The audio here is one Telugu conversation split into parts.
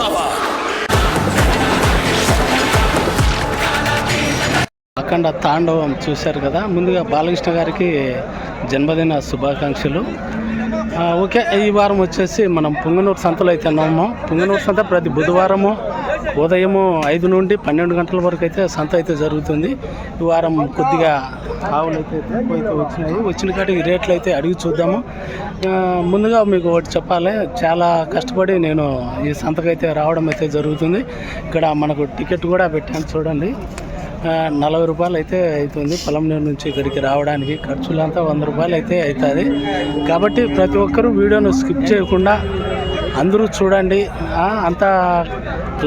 చూస్తావా అఖండ తాండవం చూశారు కదా. ముందుగా బాలకృష్ణ గారికి జన్మదిన శుభాకాంక్షలు. ఓకే ఈ వారం వచ్చేసి మనం పుంగనూరు సంతలో అయితే ఉన్నాము. పుంగనూరు సంత ప్రతి బుధవారము ఉదయము ఐదు నుండి పన్నెండు గంటల వరకు అయితే సంత అయితే జరుగుతుంది. ఈ వారం కొద్దిగా ఆవులు అయితే అయితే వచ్చినాయి. వచ్చిన కాటికి రేట్లు అయితే అడిగి చూద్దాము. ముందుగా మీకు ఒకటి చెప్పాలి. చాలా కష్టపడి నేను ఈ సంతకైతే రావడం అయితే జరుగుతుంది. ఇక్కడ మనకు టికెట్ కూడా పెట్టాను చూడండి. నలభై రూపాయలు అయితే అవుతుంది. పొలంనేరు నుంచి ఇక్కడికి రావడానికి ఖర్చులంతా వంద రూపాయలు అయితే అవుతుంది. కాబట్టి ప్రతి ఒక్కరూ వీడియోను స్కిప్ చేయకుండా అందరూ చూడండి. అంతా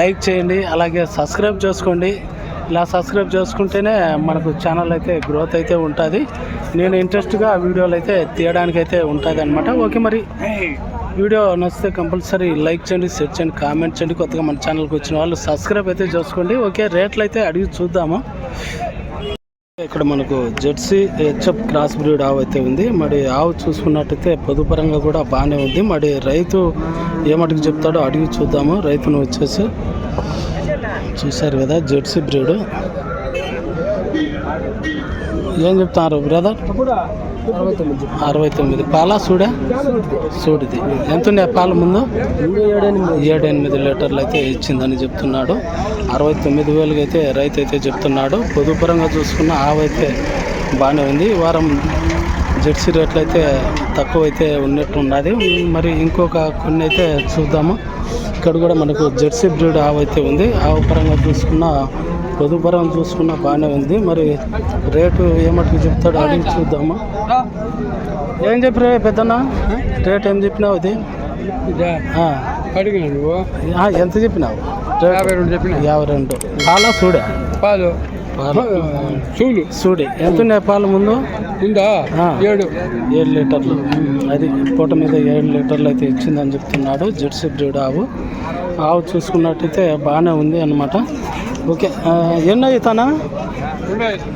లైక్ చేయండి. అలాగే సబ్స్క్రైబ్ చేసుకోండి. ఇలా సబ్స్క్రైబ్ చేసుకుంటేనే మనకు ఛానల్ అయితే గ్రోత్ అయితే ఉంటుంది. నేను ఇంట్రెస్ట్గా వీడియోలు అయితే తీయడానికి అయితే ఉంటుంది అనమాట ఓకే మరి వీడియో నచ్చితే కంపల్సరీ లైక్ చేయండి షేర్ చేయండి కామెంట్ చేయండి. కొత్తగా మన ఛానల్కి వచ్చిన వాళ్ళు సబ్స్క్రైబ్ అయితే చేసుకోండి. ఓకే రేట్లు అయితే అడిగి చూద్దాము. ఇక్కడ మనకు జెర్సీ హెచ్ఎఫ్ క్రాస్ బ్రీడ్ ఆవు అయితే ఉంది. మరి ఆవు చూసుకున్నట్టయితే పొదుపరంగా కూడా బాగానే ఉంది. మరి రైతు ఏమటికి చెప్తాడో అడిగి చూద్దాము. రైతును వచ్చేసి చూశారు కదా జెర్సీ బ్రీడ్. ఏం చెప్తున్నారు బ్రదర్? అరవై తొమ్మిది. పాలా సూడా? సూడిది ఎంత ఉన్నాయి పాల ముందు? ఏడు ఎనిమిది లీటర్లు అయితే ఇచ్చిందని చెప్తున్నాడు. అరవై తొమ్మిది వేలకి అయితే రైతు అయితే చెప్తున్నాడు. పొదుపరంగా చూసుకున్న ఆవైతే బాగానే ఉంది. వారం జెర్సీ రేట్లు అయితే తక్కువ అయితే ఉన్నట్టు ఉన్నది మరి ఇంకొక కొన్ని అయితే చూద్దాము. ఇక్కడ కూడా మనకు జెర్సీ బ్రీడ్ ఆవు అయితే ఉంది. ఆవు పరంగా చూసుకున్న పొదుపరంగా చూసుకున్న బాగానే ఉంది. మరి రేటు ఏమట్టుకు చెప్తాడో అడిగి చూద్దాము. ఏం చెప్పినా పెద్దన్న? రేట్ ఏం చెప్పినావు ఆ, ఎంత చెప్పినావు? యాభై రెండు చెప్పిన. యాభై రెండు. పాలా చూడే పాలు. చూలు చూడే. ఎంత ఉన్నాయి పాలు ముందు? ఉందా. ఏడు. ఏడు లీటర్లు. అది పూట మీద ఏడు లీటర్లు అయితే ఇచ్చిందని చెప్తున్నాడు జెర్సీ బ్రీడ్ ఆవు. ఆవు చూసుకున్నట్టయితే బాగానే ఉంది అనమాట ఓకే ఎన్నో అవుతానా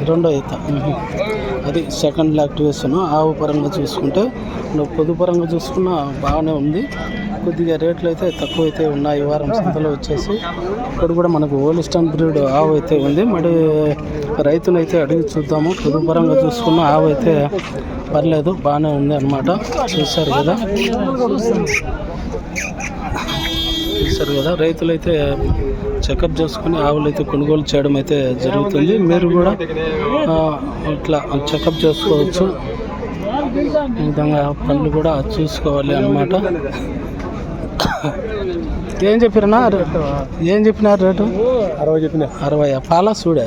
రెండో ఈత. మ్మ్. అది సెకండ్ యాక్టివేషన్ ఆవు పరంగా చూసుకుంటే నువ్వు పొదు పరంగా చూసుకున్నా బాగానే ఉంది. కొద్దిగా రేట్లు అయితే తక్కువ అయితే ఉన్నాయి. వారం సంతలో వచ్చేసి. ఇక్కడ కూడా మనకు ఓలిస్టన్ బ్రీడ్ ఆవు అయితే ఉంది. మరి రైతులు అయితే అడిగి చూద్దాము. పొదు పరంగా చూసుకున్న ఆవు అయితే పర్లేదు బాగానే ఉంది అనమాట చూశారు కదా? చూశారు కదా? రైతులైతే చెకప్ చేసుకుని ఆవులు అయితే కొనుగోలు చేయడం అయితే జరుగుతుంది. మీరు కూడా ఇట్లా చెకప్ చేసుకోవచ్చు. ఈ విధంగా పనులు కూడా చూసుకోవాలి అన్నమాట. ఏం చెప్పిరన్నా? ఏం చెప్పినారు రేటు? అరవై చెప్పిన. అరవై. పాలా చూడే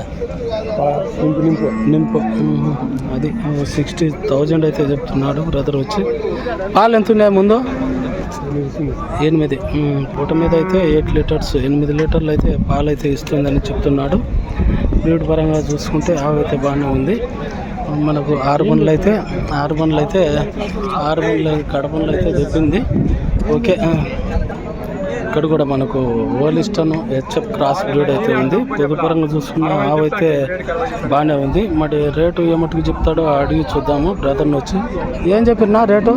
నింపు నింపు. నింపు. అది సిక్స్టీ థౌజండ్ అయితే చెప్తున్నాడు బ్రదర్ వచ్చి. పాలు ఎంత ఉన్నాయి ముందు? ఎనిమిది. పూట మీద అయితే ఎయిట్ లీటర్స్ ఎనిమిది లీటర్లు అయితే పాలు అయితే ఇస్తుందని చెప్తున్నాడు. బ్రీడ్ పరంగా చూసుకుంటే ఆవు అయితే బాగానే ఉంది. మనకు ఆరు బండ్లు అయితే ఆరు బండ్లు అయితే ఆరు బండ్లు కడబండ్లు అయితే దొరికింది ఓకే. ఇక్కడ కూడా మనకు ఓలిస్టన్ హెచ్ఎఫ్ క్రాస్ బ్రీడ్ అయితే ఉంది. పొదుపరంగా చూసుకున్న ఆవు అయితే బాగానే ఉంది. మరి రేటు ఏమట్టుకు చెప్తాడో అడిగి చూద్దాము. బ్రదర్ని వచ్చి. ఏం చెప్పినా రేటు?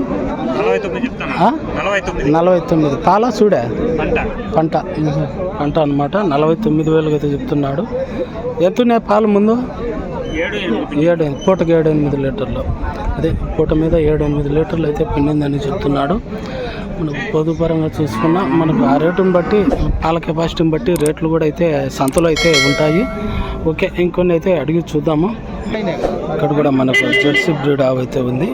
నలభై తొమ్మిది పాలా చూడే పంట. పంట. అనమాట నలభై తొమ్మిది వేలకు అయితే చెప్తున్నాడు. ఎంత ఉన్నాయి పాలు ముందు? ఏడు పూటకి ఏడు ఎనిమిది లీటర్లు. అదే పూట మీద ఏడు ఎనిమిది లీటర్లు అయితే పిండిందని చెప్తున్నాడు. మనకు పొదుపరంగా చూసుకున్నా మనకు ఆ రేటుని బట్టి పాల కెపాసిటీని బట్టి రేట్లు కూడా అయితే సంతలో అయితే ఉంటాయి. ఓకే ఇంకొన్ని అయితే అడిగి చూద్దాము. ఇక్కడ కూడా మనకు జెర్సీ బ్రీడ్ ఆవు అయితే ఉంది.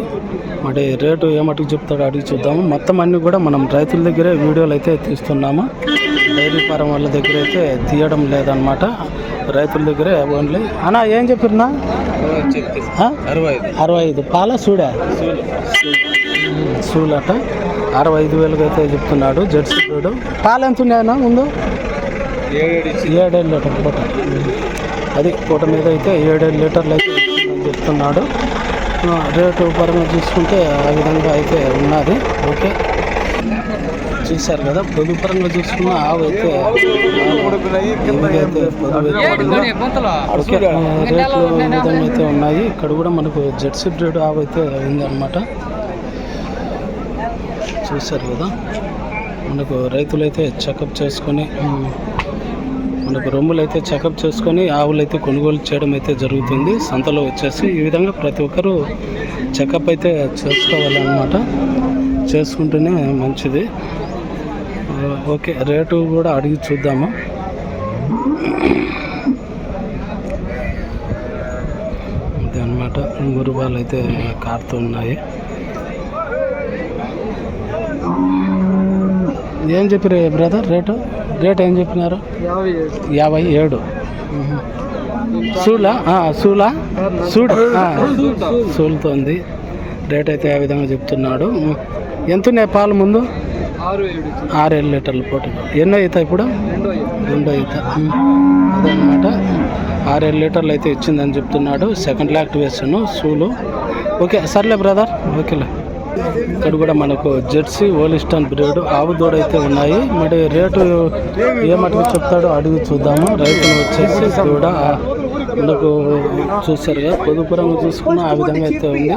మరి రేటు ఏమటికి చెప్తాడో అడిగి చూద్దాము. మొత్తం అన్నీ కూడా మనం రైతుల దగ్గరే వీడియోలు అయితే తీస్తున్నాము. డైరీ ఫారం వాళ్ళ దగ్గర అయితే తీయడం లేదనమాట రైతుల దగ్గరే ఓన్లీ. అన్నా ఏం చెప్పినా అరవై అరవై ఐదు. పాల సూడా? సూలట. అరవై ఐదు వేలకు అయితే చెప్తున్నాడు జెర్సీ బ్రీడ్ పాలు ఎంత ఉన్నాయన్నా ముందు? ఏడేడు లీటర్ పూట అది పూట మీద అయితే ఏడేడు లీటర్లు అయితే చెప్తున్నాడు. రేటు పరంగా చూసుకుంటే ఆ విధంగా అయితే ఉన్నది. ఓకే. చూశారు కదా పొదుపు పరంగా చూసుకున్న ఆవు అయితే ఉంది. రేట్లు విధంగా అయితే ఉన్నాయి. ఇక్కడ కూడా మనకు జెర్సీ బ్రీడ్ ఆవు అయితే ఉందన్నమాట. చూశారు కదా? మనకు రైతులైతే చెకప్ చేసుకొని మనకు రొమ్ములు అయితే చెకప్ చేసుకొని ఆవులు అయితే కొనుగోలు చేయడం అయితే జరుగుతుంది. సంతలో వచ్చేసి ఈ విధంగా ప్రతి ఒక్కరూ చెకప్ అయితే చేసుకోవాలన్నమాట. చేసుకుంటేనే మంచిది. ఓకే రేటు కూడా అడిగి చూద్దాము. అదే అనమాట మురుబాలు అయితే కారుతూ ఉన్నాయి. ఏం చెప్పారు బ్రదర్ రేటు? రేట్ ఏం చెప్పినారు? యాభై ఏడు. సూలా? సూలా? సూడ్ సూలుతో ఉంది రేట్ అయితే ఆ విధంగా చెప్తున్నాడు. ఎంత ఉన్నాయి పాలు ముందు? ఆరు ఏడు లీటర్లు పోటీ ఎన్నో అవుతాయి ఇప్పుడు? రెండో అవుతా ఈత అదనమాట ఆరేడు లీటర్లు అయితే ఇచ్చిందని చెప్తున్నాడు. సెకండ్ యాక్టివేషన్ సూలు. ఓకే సర్లే బ్రదర్. ఓకేలే. ఇక్కడ కూడా మనకు జెర్సీ ఓలిస్టన్ బ్రీడ్ ఆవు దూడ అయితే ఉన్నాయి. మరి రేటు ఏ మటుకు చెప్తాడో అడిగి చూద్దాము. రైతులు వచ్చేసి దూడ మనకు చూసారుగా పొదుపురంగా చూసుకున్న ఆ విధంగా అయితే ఉంది.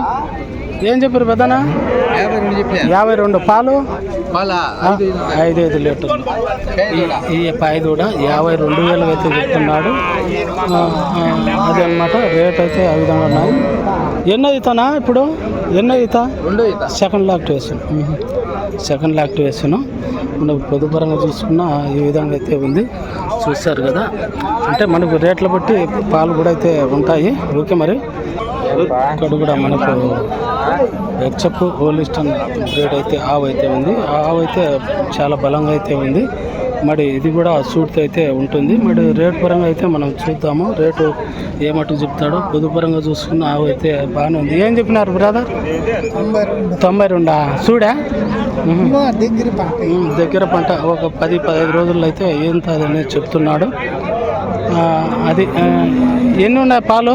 ఏం చెప్పారు పెద్దనా? యాభై రెండు. పాలు? ఐదు ఐదు లీటర్లు. ఈ- పాయి కూడా యాభై రెండు వేలు అయితే చెప్తున్నాడు. అదే అనమాట రేట్ అయితే ఆ విధంగా ఉన్నాయి. ఎన్నో ఈతనా ఇప్పుడు? ఎన్నో ఈత ఈత సెకండ్ యాక్టివేషన్ సెకండ్ యాక్టివేషన్ మనకు పొదుపరంగా చూసుకున్న ఈ విధంగా అయితే ఉంది. చూస్తారు కదా. అంటే మనకు రేట్ల బట్టి పాలు కూడా అయితే ఉంటాయి. ఓకే మరి. ఇక్కడ కూడా మనకు హెచ్ఎఫ్ హోలిస్టన్ బ్రీడ్ అయితే ఆవు అయితే ఉంది. ఆ ఆవు అయితే చాలా బలంగా అయితే ఉంది. మరి ఇది కూడా సూట్తో అయితే ఉంటుంది. మరి రేట్ పరంగా అయితే మనం చూద్దాము. రేటు ఏమట్టు చెప్తాడో పొదుపరంగా చూసుకున్న ఆవు అయితే బాగానే ఉంది. ఏం చెప్పినారు బ్రదర్ తొంభై రెండా? చూడా. దగ్గర పంట ఒక పది పదహైదు రోజుల్లో అయితే ఎంత అనేది చెప్తున్నాడు. అది ఎన్ని ఉన్నాయి పాలు?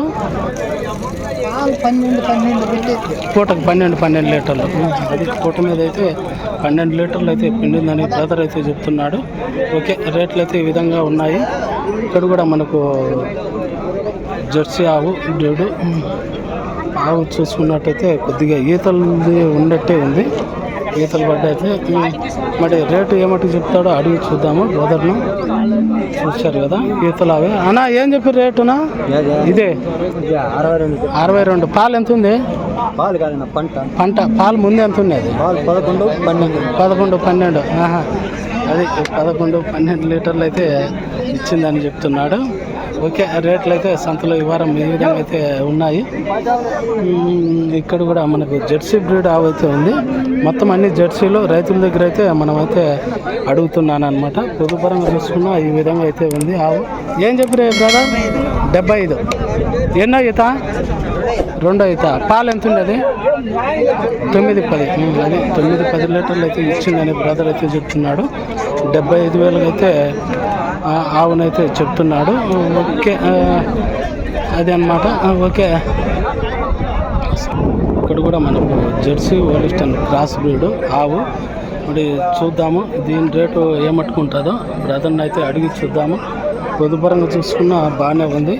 పూటకు పన్నెండు పన్నెండు లీటర్లు. అది పూట మీద అయితే పన్నెండు లీటర్లు అయితే పిండిందని బ్రదర్ అయితే చెప్తున్నాడు. ఓకే రేట్లు అయితే ఈ విధంగా ఉన్నాయి. ఇక్కడ కూడా మనకు జెర్సీ ఆవు డేడు. ఆవు చూసుకున్నట్టయితే కొద్దిగా ఈతలు ఉన్నట్టే ఉంది. ఈతలు పడ్డైతే మరి రేటు ఏమట్టి చెప్తాడో అడిగి చూద్దాము. బ్రదర్ను చూశారు కదా ఈతలు అవే అన్నా ఏం చెప్పి రేటునా? ఇదే. అరవై రెండు. అరవై రెండు. పాలు ఎంత ఉంది? పాలు కాదన్న పంట. పంట. పాలు ముందు ఎంత ఉన్నది పాలు పదకొండు పన్నెండు. పదకొండు పన్నెండు. ఆహా. అది పదకొండు పన్నెండు లీటర్లు అయితే ఇచ్చిందని చెప్తున్నాడు. ఓకే రేట్లు అయితే సంతలో ఈ వారం ఈ విధంగా అయితే ఉన్నాయి. ఇక్కడ కూడా మనకు జెర్సీ బ్రీడ్ ఆవు అయితే ఉంది. మొత్తం అన్ని జెర్సీలు రైతుల దగ్గర అయితే మనం అయితే అడుగుతున్నాను అనమాట పొదుపరంగా చూసుకున్న ఈ విధంగా అయితే ఉంది ఆవు. ఏం చెప్పారు బ్రదర్? డెబ్బై ఐదు. ఎన్నో ఈత? రెండో ఈత పాలు ఎంత ఉండేది తొమ్మిది పది. అది తొమ్మిది పది లీటర్లు అయితే ఇచ్చిందని బ్రదర్ అయితే చెప్తున్నాడు. డెబ్బై ఐదు వేలకు అయితే ఆవునైతే చెప్తున్నాడు. ఓకే అదే అనమాట ఓకే. ఇక్కడ కూడా మనకు జెర్సీ ఓలిస్టన్ క్రాస్ బ్రీడ్ ఆవు. మరి చూద్దాము దీని రేటు ఏమట్టుకుంటుందో. బ్రదర్ని అయితే అడిగి చూద్దాము. పొదుపరంగా చూసుకున్న బాగానే ఉంది.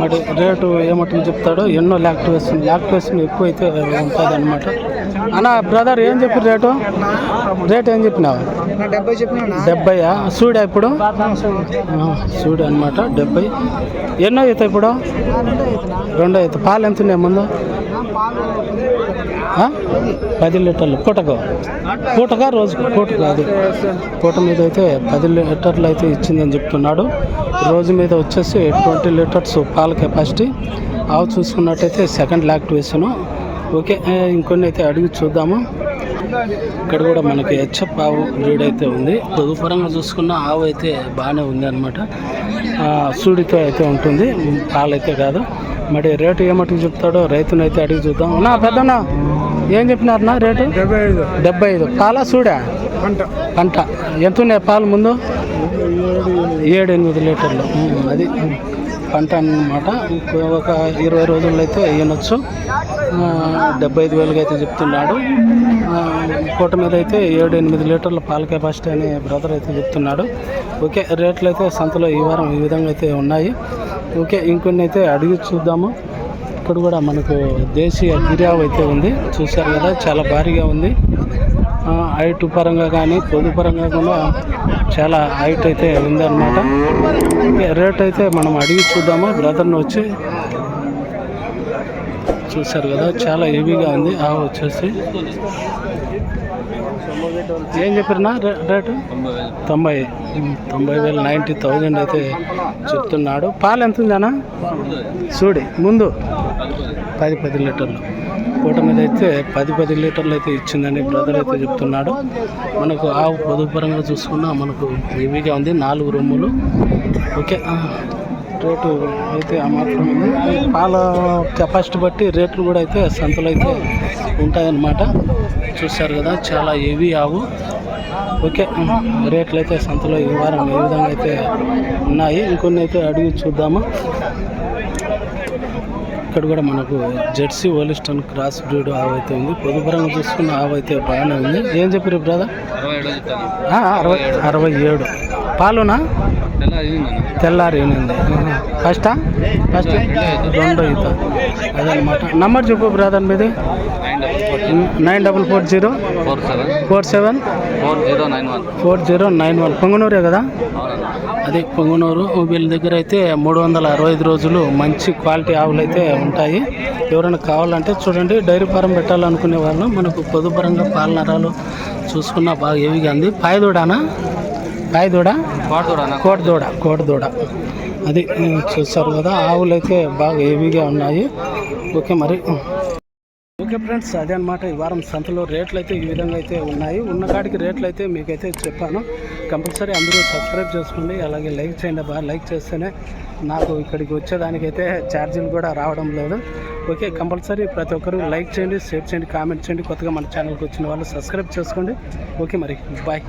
మరి రేటు ఏమట్టుకు చెప్తాడో ఎన్నో లాక్టివేషన్ లాక్టివేషన్ ఎక్కువ అయితే ఉంటుంది అనమాట అన్న బ్రదర్ ఏం చెప్పి రేటు? రేట్ ఏం చెప్పినావు? డెబ్బై చెప్పినా డెబ్బైయా సూడా ఇప్పుడు? ఆ, సూడు అనమాట డెబ్బై. ఎన్నో అవుతాయి ఇప్పుడు? రెండో అవుతాయి పాలు ఎంత ఉన్నాయి ముందు? పది లీటర్లు. పూటకు. పూటగా రోజుకు? పూటకు అది పూట మీద అయితే పది లీటర్లు అయితే ఇచ్చిందని చెప్తున్నాడు. రోజు మీద వచ్చేసి ట్వంటీ లీటర్స్ పాల కెపాసిటీ. ఆవు చూసుకున్నట్టయితే సెకండ్ లాక్టివేషను ఓకే ఇంకొన్ని అయితే అడిగి చూద్దాము. ఇక్కడ కూడా మనకి హెచ్ఎఫ్ ఆవు బ్రీడ్ అయితే ఉంది. పొదుపరంగా చూసుకున్న ఆవు అయితే బాగానే ఉంది అనమాట సూడితో అయితే ఉంటుంది. పాలైతే కాదు. మరి రేటు ఏమటికి చెప్తాడో రైతునైతే అడిగి చూద్దాం. నా పెద్దనా ఏం చెప్పినారన్నా రేటు? డెబ్బై ఐదు. డెబ్బై ఐదు. పాల సూడా? పంట. పంట. ఎంత ఉన్నాయి పాలు ముందు? ఏడు ఎనిమిది లీటర్లు. అది పంట అన్నమాట. ఇంకో ఒక ఇరవై రోజుల్లో అయితే వేయనొచ్చు. డెబ్బై ఐదు వేలుగా అయితే చెప్తున్నాడు. పూట మీద అయితే ఏడు ఎనిమిది లీటర్ల పాల కెపాసిటీ అని బ్రదర్ అయితే చెప్తున్నాడు. ఓకే రేట్లు అయితే సంతలో ఈ వారం ఈ విధంగా అయితే ఉన్నాయి. ఓకే ఇంకొన్ని అయితే అడిగి చూద్దాము. ఇక్కడ కూడా మనకు దేశీయ గిరావ్ అయితే ఉంది. చూశారు కదా చాలా భారీగా ఉంది. హైట్ పరంగా కానీ పొదు పరంగా కూడా చాలా హైట్ అయితే ఉందన్నమాట. రేట్ అయితే మనం అడిగి చూద్దాము. బ్రదర్ని వచ్చి చూశారు కదా చాలా హెవీగా ఉంది. ఆ వచ్చేసి. ఏం చెప్పారన్నా రేటు? తొంభై. తొంభై వేలు నైంటీ థౌజండ్ అయితే చెప్తున్నాడు. పాలు ఎంత ఉందన్నా చూడి ముందు. పది పది లీటర్లు. పూట మీద అయితే పది పది లీటర్లు అయితే ఇచ్చిందని బ్రదర్ అయితే చెప్తున్నాడు. మనకు ఆవు పొదుపరంగా చూసుకున్నా మనకు హెవీగా ఉంది నాలుగు రూములు ఓకే రేటు అయితే ఆ మాత్రం ఉంది. పాల కెపాసిటీ బట్టి రేట్లు కూడా అయితే సంతలు అయితే ఉంటాయన్నమాట. చూశారు కదా చాలా హెవీ ఆవు. ఓకే రేట్లు అయితే సంతలో ఈ వారం ఏ విధంగా అయితే ఉన్నాయి? ఇంకొన్ని అయితే అడిగి చూద్దాము? ఇక్కడ కూడా మనకు జెర్సీ ఓలిస్టన్ క్రాస్ బ్రీడ్ ఆవు అయితే ఉంది పొదుపరంగా చూసుకున్న ఆవు అయితే బాగానే ఉంది. ఏం చెప్పారు బ్రదర్? అరవై అరవై ఏడు. పాలునా? తెల్లారి ఫస్టా? ఫస్ట్? రెండో ఈత అదనమాట నంబర్ చెప్పు బ్రదర్ మీది. Nine double four zero. Four seven. Four seven four zero nine one. Four zero nine one పొంగనూరే కదా? అది పొంగనూరు. వీళ్ళ దగ్గర అయితే మూడు వందల అరవై ఐదు రోజులు మంచి క్వాలిటీ ఆవులు అయితే ఉంటాయి. ఎవరైనా కావాలంటే చూడండి డైరీ ఫారం పెట్టాలనుకునే వాళ్ళు. మనకు పొదుపరంగా పాలనరాలు చూసుకున్నా చూసుకున్న బాగా ఏవిగా ఉంది. పాయదోడానా? పాయదూడ వాడుతురా కోటదూడ కోటదూడ అది ఉమ్, చూస్తారు కదా ఆవులు అయితే బాగా హెవీగా ఉన్నాయి. ఓకే మరి. ఓకే ఫ్రెండ్స్ అదే అనమాట ఈ వారం సంతలో రేట్లు అయితే ఈ విధంగా అయితే ఉన్నాయి. ఉన్న కాడికి రేట్లు అయితే మీకైతే చెప్పాను. కంపల్సరీ అందరూ సబ్స్క్రైబ్ చేసుకోండి. అలాగే లైక్ చేయండి బాగా లైక్ చేస్తేనే నాకు ఇక్కడికి వచ్చేదానికైతే ఛార్జీలు కూడా రావడం లేదు. ఓకే కంపల్సరీ ప్రతి ఒక్కరు లైక్ చేయండి షేర్ చేయండి కామెంట్ చేయండి. కొత్తగా మన ఛానల్కి వచ్చిన వాళ్ళు సబ్స్క్రైబ్ చేసుకోండి. ఓకే మరి. బాయ్.